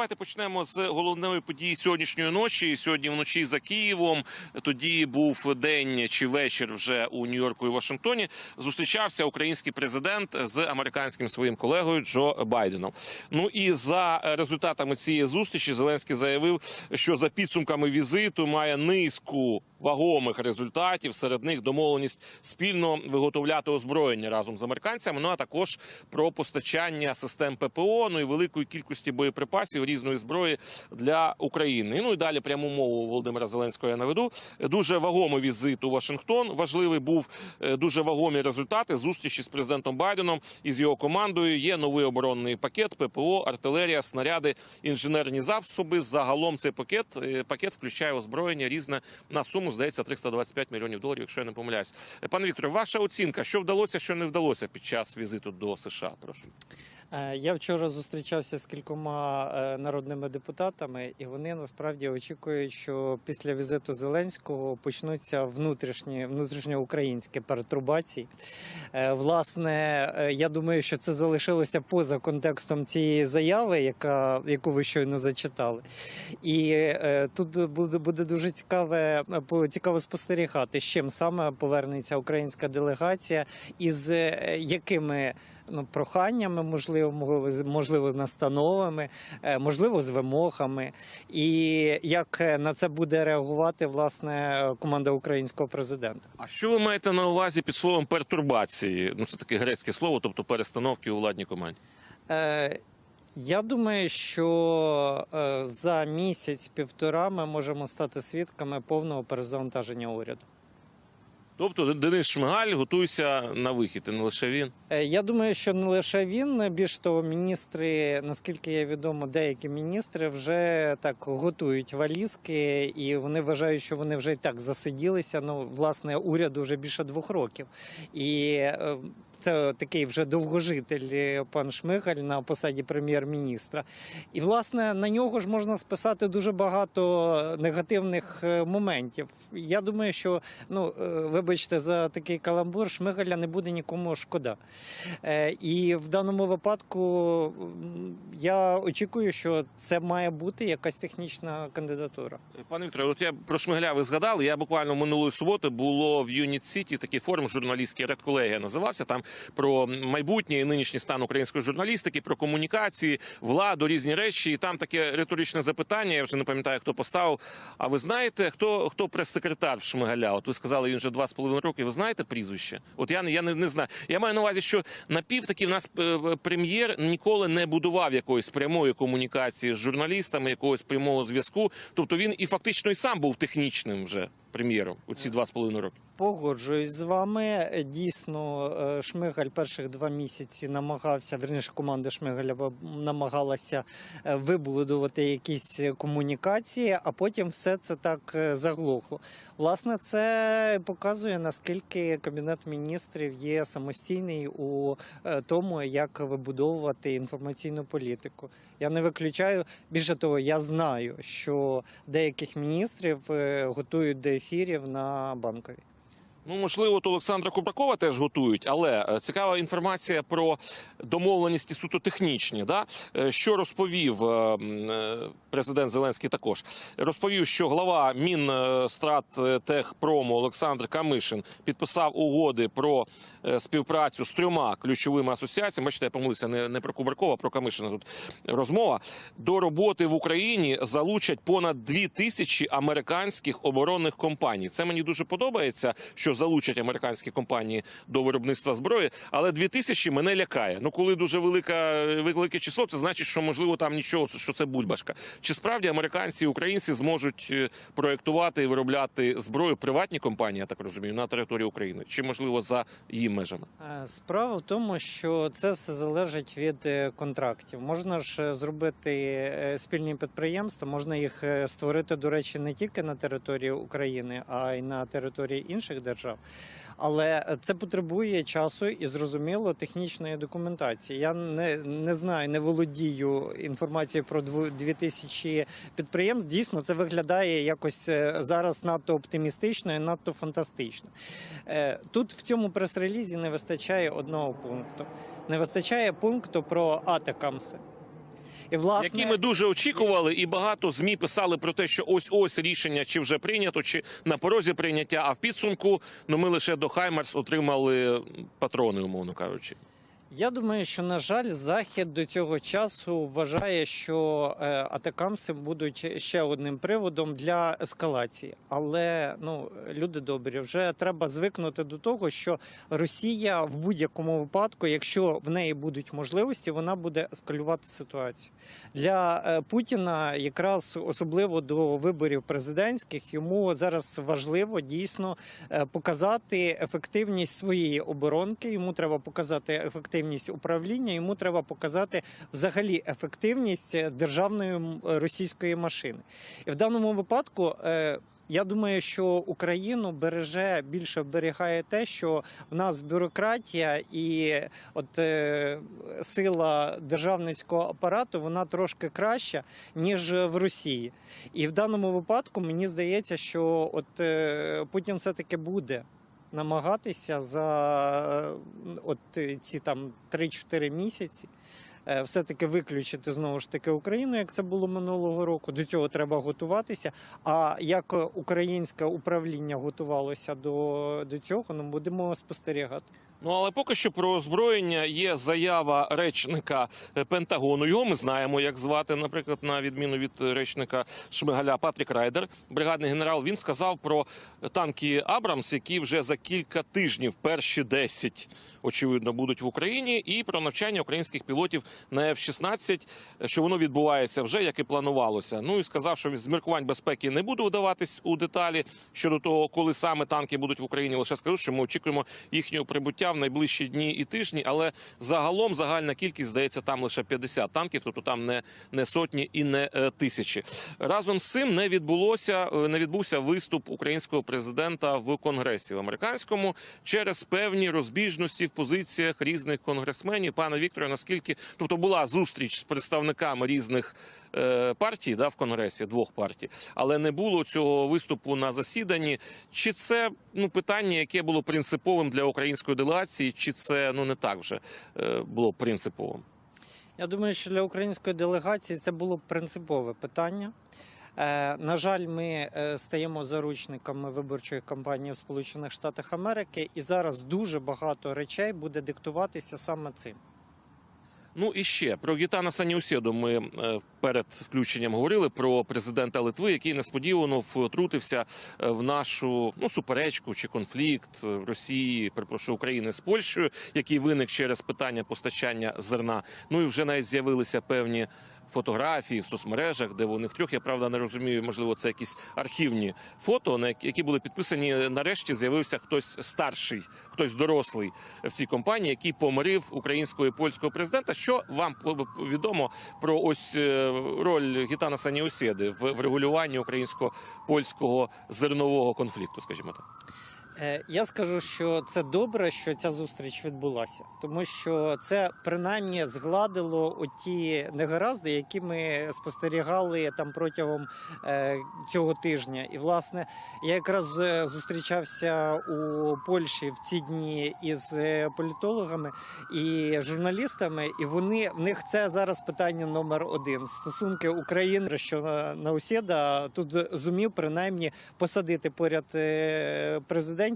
Давайте почнемо з головної події сьогоднішньої ночі. Сьогодні вночі за Києвом. Тоді був день чи вечір вже у Нью-Йорку і Вашингтоні. Зустрічався український президент з американським своїм колегою Джо Байденом. Ну і за результатами цієї зустрічі Зеленський заявив, що за підсумками візиту має низку вагомих результатів. Серед них домовленість спільно виготовляти озброєння разом з американцями. Ну а також про постачання систем ППО, ну і великої кількості боєприпасів різної зброї для України. Ну і далі пряму мову Володимира Зеленського я наведу. Дуже вагомий візит у Вашингтон. Важливий був е, дуже вагомі результати зустрічі з президентом Байденом і з його командою. Є новий оборонний пакет, ППО, артилерія, снаряди, інженерні засоби. Загалом цей пакет е, пакет включає озброєння різне на суму, здається, 325 мільйонів доларів, якщо я не помиляюсь. Пане Вікторе, ваша оцінка, що вдалося, що не вдалося під час візиту до США? Прошу. Е, Я вчора зустрічався з кількома е, народними депутатами, і вони насправді очікують, що після візиту Зеленського почнуться внутрішні внутрішньоукраїнські перетрубації. Е, Власне, я думаю, що це залишилося поза контекстом цієї заяви, яка яку ви щойно зачитали. І тут буде буде дуже цікаве цікаво спостерігати, з чим саме повернеться українська делегація, і з якими ну, проханнями, можливо, можливо, настановами, е, можливо, з вимогами, і як е, на це буде реагувати власне команда українського президента. А що ви маєте на увазі під словом пертурбації? Ну це таке грецьке слово, тобто перестановки у владній команді. Е, Я думаю, що е, за місяць-півтора ми можемо стати свідками повного перезавантаження уряду. Тобто Денис Шмигаль готуйся на вихід, і не лише він. Е, Я думаю, що не лише він, більш того, міністри, наскільки я відомо, деякі міністри вже так готують валізки, і вони вважають, що вони вже і так засиділися. Ну, власне, уряду вже більше двох років. І е, це такий вже довгожитель е, пан Шмигаль на посаді прем'єр-міністра. І власне на нього ж можна списати дуже багато негативних е, моментів. Я думаю, що ну е, вибачте за такий каламбур, Шмигаля не буде нікому шкода. І в даному випадку я очікую, що це має бути якась технічна кандидатура. Пане Вікторе, от я про Шмигаля ви згадали. Я буквально минулої суботи було в Юніт Сіті такий форум журналістський редколегія називався там про майбутнє і нинішній стан української журналістики, про комунікації, владу, різні речі. І там таке риторичне запитання. Я вже не пам'ятаю, хто поставив. А ви знаєте, хто хто прес-секретар Шмигаля? От ви сказали, він вже два з половиною роки. Ви знаєте прізвище? От я не я не, не знаю. Я маю на увазі, що напів таки в нас е, прем'єр ніколи не будував якоїсь прямої комунікації з журналістами, якогось прямого зв'язку. Тобто він і фактично і сам був технічним вже прем'єром у ці два з половиною роки. Погоджуюсь з вами. Дійсно, е, Шмигаль перших два місяці намагався, верніше команда Шмигаля намагалася е, вибудувати якісь комунікації, а потім все це так е, заглохло. Власне, це показує наскільки кабінет міністрів є самостійний у тому, як вибудовувати інформаційну політику. Я не виключаю. Більше того, я знаю, що деяких міністрів готують до ефірів на банковій. Ну, можливо, от Олександра Кубракова теж готують, але е, цікава інформація про домовленості суто технічні. Да? Е, Що розповів е, президент Зеленський також? Розповів, що глава Мінстратехпрому Олександр Камишин підписав угоди про співпрацю з трьома ключовими асоціаціями. Бачите, я помилився не, не про Кубракова, а про Камишина тут розмова. До роботи в Україні залучать понад дві тисячі американських оборонних компаній. Це мені дуже подобається, що залучать американські компанії до виробництва зброї. Але дві тисячі мене лякає. Ну, коли дуже велика велике число, це значить, що можливо там нічого, що це бульбашка. Чи справді американці і українці зможуть е, проектувати і виробляти зброю приватні компанії, я так розумію, на території України, чи можливо за її межами? Е, Справа в тому, що це все залежить від е, контрактів. Можна ж зробити спільні підприємства, можна їх створити, до речі, не тільки на території України, а й на території інших держав. Але е, це потребує часу і зрозуміло технічної документації. Я не, не знаю, не володію інформацією про дву- дві тисячі підприємств. Дійсно, це виглядає якось е, зараз надто оптимістично і надто фантастично. Е, Тут в цьому прес-релізі не вистачає одного пункту. Не вистачає пункту про атакамси. І власне які ми дуже очікували, і багато змі писали про те, що ось ось рішення чи вже прийнято, чи на порозі прийняття. А в підсумку ну ми лише до Хаймарс отримали патрони, умовно кажучи. Я думаю, що на жаль, захід до цього часу вважає, що е, атакамси будуть ще одним приводом для ескалації. Але ну люди добрі, вже треба звикнути до того, що Росія в будь-якому випадку, якщо в неї будуть можливості, вона буде ескалювати ситуацію для е, Путіна. Якраз особливо до виборів президентських йому зараз важливо дійсно е, показати ефективність своєї оборонки. Йому треба показати ефективність управління. Йому треба показати взагалі ефективність е, державної російської машини. І в даному випадку. е, Я думаю, що Україну береже більше вберігає те, що в нас бюрократія і от е, сила державницького апарату вона трошки краща ніж в Росії. І в даному випадку мені здається, що от е, Путін все таки буде намагатися за е, от е, ці там 3-4 місяці. е, Все-таки виключити знову ж таки Україну, як це було минулого року. До цього треба готуватися. А як українське управління готувалося до, до цього, ну будемо спостерігати. Ну але поки що про озброєння є заява речника е, Пентагону. Його ми знаємо, як звати, наприклад, на відміну від е, речника Шмигаля Патрік Райдер, бригадний генерал. Він сказав про танки Абрамс, які вже за кілька тижнів, перші 10, очевидно, будуть в Україні, і про навчання українських пілотів на F-16, що воно відбувається вже як і планувалося. Ну і сказав, що з міркувань безпеки не буду вдаватись у деталі щодо того, коли саме танки будуть в Україні. Лише скажу, що ми очікуємо їхнього прибуття в найближчі дні і тижні. Але загалом загальна кількість здається там лише 50 танків, тобто там не, не сотні і не е, тисячі. Разом з цим не відбулося е, не відбувся виступ українського президента в конгресі в американському через певні розбіжності в позиціях різних конгресменів. Пане Вікторе, наскільки тобто була зустріч з представниками різних е, партій да, в конгресі, двох партій, але не було цього виступу на засіданні. Чи це ну питання, яке було принциповим для української делегації, чи це ну не так вже е, було принциповим? Я думаю, що для української делегації це було принципове питання. Е, на жаль, ми е, стаємо заручниками виборчої кампанії в Сполучених Штатах Америки, і зараз дуже багато речей буде диктуватися саме цим. Ну і ще про Гітана Саніусєду ми е, перед включенням говорили про президента Литви, який несподівано втрутився в нашу ну суперечку чи конфлікт Росії, перепрошую України з Польщею, який виник через питання постачання зерна. Ну і вже навіть з'явилися певні. Фотографії в соцмережах, де вони втрьох. Я правда не розумію, можливо, це якісь архівні фото, на які- були підписані. Нарешті з'явився хтось старший, хтось дорослий в цій компанії, який помирив українського і польського президента. Що вам відомо про ось е, роль Гітана Саніусєди в врегулюванні українсько-польського зернового конфлікту? Скажімо так. Е, Я скажу, що це добре, що ця зустріч відбулася, тому що це принаймні згладило оті негаразди, які ми спостерігали там протягом е, цього тижня. І власне я якраз е, зустрічався у Польщі в ці дні із політологами і журналістами, і вони в них це зараз питання номер один стосунки України, що на Наусєда тут зумів принаймні посадити поряд е,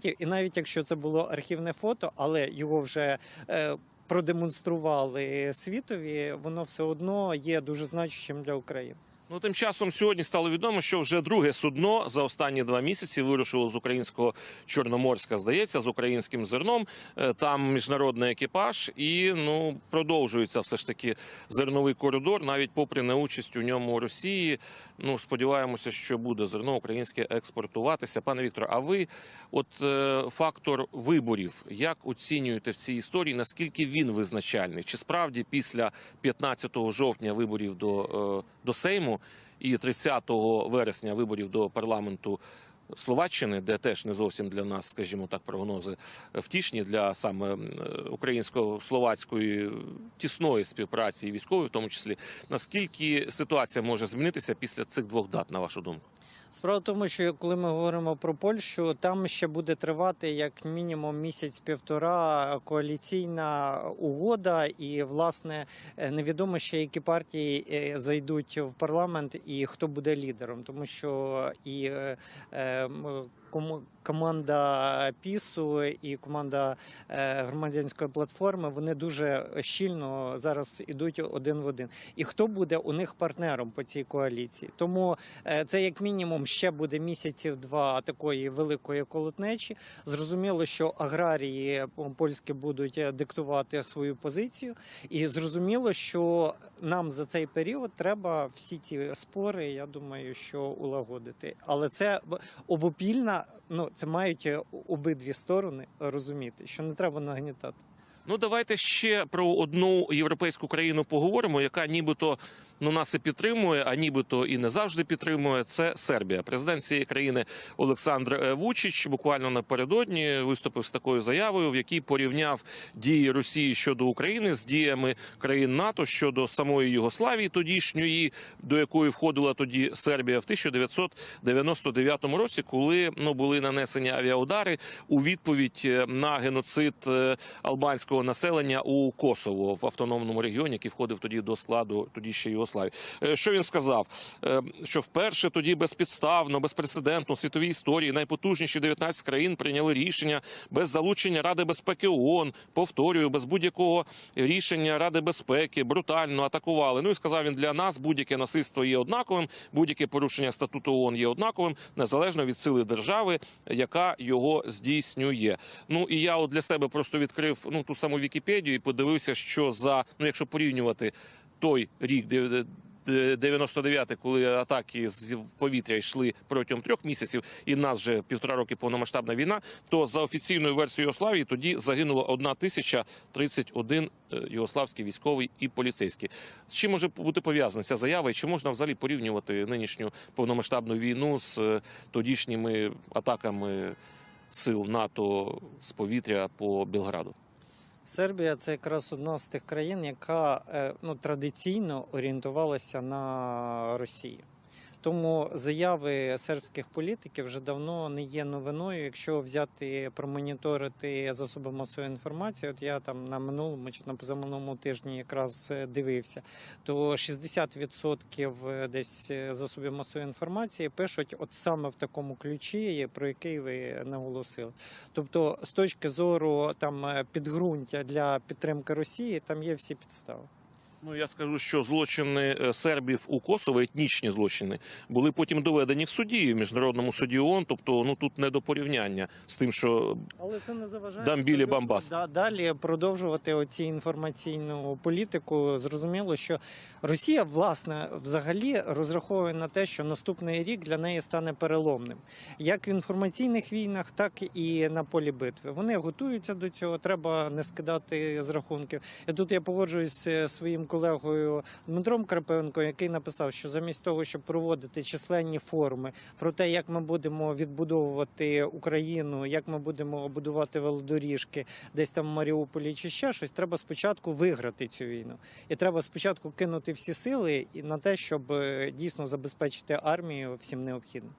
президентів, і навіть якщо це було архівне фото, але його вже е, продемонстрували світові, воно все одно є дуже значущим для України. Ну, тим часом сьогодні стало відомо, що вже друге судно за останні два місяці вирушило з українського Чорноморська, здається, з українським зерном. Е, Там міжнародний екіпаж, і ну продовжується все ж таки зерновий коридор, навіть попри неучасть у ньому Росії. Ну сподіваємося, що буде зерно українське експортуватися. Пане Вікторе, а ви, от е, фактор виборів, як оцінюєте в цій історії? Наскільки він визначальний? Чи справді після 15 жовтня виборів до, е, до Сейму і 30 вересня виборів до парламенту Словаччини, де теж не зовсім для нас, скажімо так, прогнози втішні для саме е, українсько-словацької тісної співпраці, військової, в тому числі, наскільки ситуація може змінитися після цих двох дат, на вашу думку? Справа в тому, що коли ми говоримо про Польщу, там ще буде тривати як мінімум місяць-півтора коаліційна угода, і власне е, невідомо ще які партії е, зайдуть в парламент і хто буде лідером, тому що і е, команда ПІСу і команда е, громадянської платформи вони дуже щільно зараз ідуть один в один. І хто буде у них партнером по цій коаліції? Тому Е, Це як мінімум ще буде місяців два такої великої колотнечі. Зрозуміло, що аграрії польські будуть диктувати свою позицію, і зрозуміло, що нам за цей період треба всі ці спори, я думаю, що улагодити. Але це б- Ну це мають е, обидві сторони розуміти, що не треба нагнітати. Ну давайте ще про одну європейську країну поговоримо, яка нібито ну нас і підтримує, а нібито і не завжди підтримує. Це Сербія. Президент цієї країни Олександр е, Вучич буквально напередодні виступив з такою заявою, в якій порівняв дії Росії щодо України з діями країн НАТО щодо самої Югославії, тодішньої, до якої входила тоді Сербія в 1999 році, коли ну були нанесені авіаудари у відповідь е, на геноцид е, албанського населення у Косово в автономному регіоні, який входив тоді до складу тоді ще Югославії. Е, Що він сказав? Е, Що вперше тоді безпідставно, безпрецедентно у світовій історії найпотужніші 19 країн прийняли рішення без залучення Ради безпеки ООН, повторюю, без будь-якого рішення Ради безпеки, брутально атакували. Ну і сказав він для нас будь-яке насильство є однаковим, будь-яке порушення статуту ООН є однаковим, незалежно від сили держави, яка його здійснює. Ну і я от для себе просто відкрив ну ту саму Вікіпедію і подивився, що за ну, якщо порівнювати той рік, де- де- де- 99-й, коли атаки з повітря йшли протягом трьох місяців, і нас вже півтора роки повномасштабна війна, то за офіційною версією Югославії тоді загинуло 1031 е, югославський військовий і поліцейський. З чим може бути пов'язана ця заява, і чи можна взагалі порівнювати нинішню повномасштабну війну з е, тодішніми атаками сил НАТО з повітря по Білграду? Сербія це якраз одна з тих країн, яка е, ну, традиційно орієнтувалася на Росію. Тому заяви сербських політиків вже давно не є новиною. Якщо взяти промоніторити засоби масової інформації, от я там на минулому чи на позаминулому тижні якраз е, дивився, то 60% десь е, засобів масової інформації пишуть от саме в такому ключі, про який ви наголосили. Тобто, з точки зору там е, підґрунтя для підтримки Росії, там є всі підстави. Ну я скажу, що злочини е, сербів у Косово, етнічні злочини, були потім доведені в суді в міжнародному суді ООН. Тобто, ну тут не до порівняння з тим, що Але це не заважає Дамбілі Бамбас. далі продовжувати оці інформаційну політику. Зрозуміло, що Росія власне взагалі розраховує на те, що наступний рік для неї стане переломним, як в інформаційних війнах, так і на полі битви. Вони готуються до цього. Треба не скидати з рахунків. І тут я погоджуюсь з своїм колегою Дмитром Крапенко, який написав, що замість того, щоб проводити численні форуми про те, як ми будемо відбудовувати Україну, як ми будемо будувати велодоріжки десь там в Маріуполі чи ще щось, треба спочатку виграти цю війну. І треба спочатку кинути всі сили на те, щоб е, дійсно забезпечити армію всім необхідним.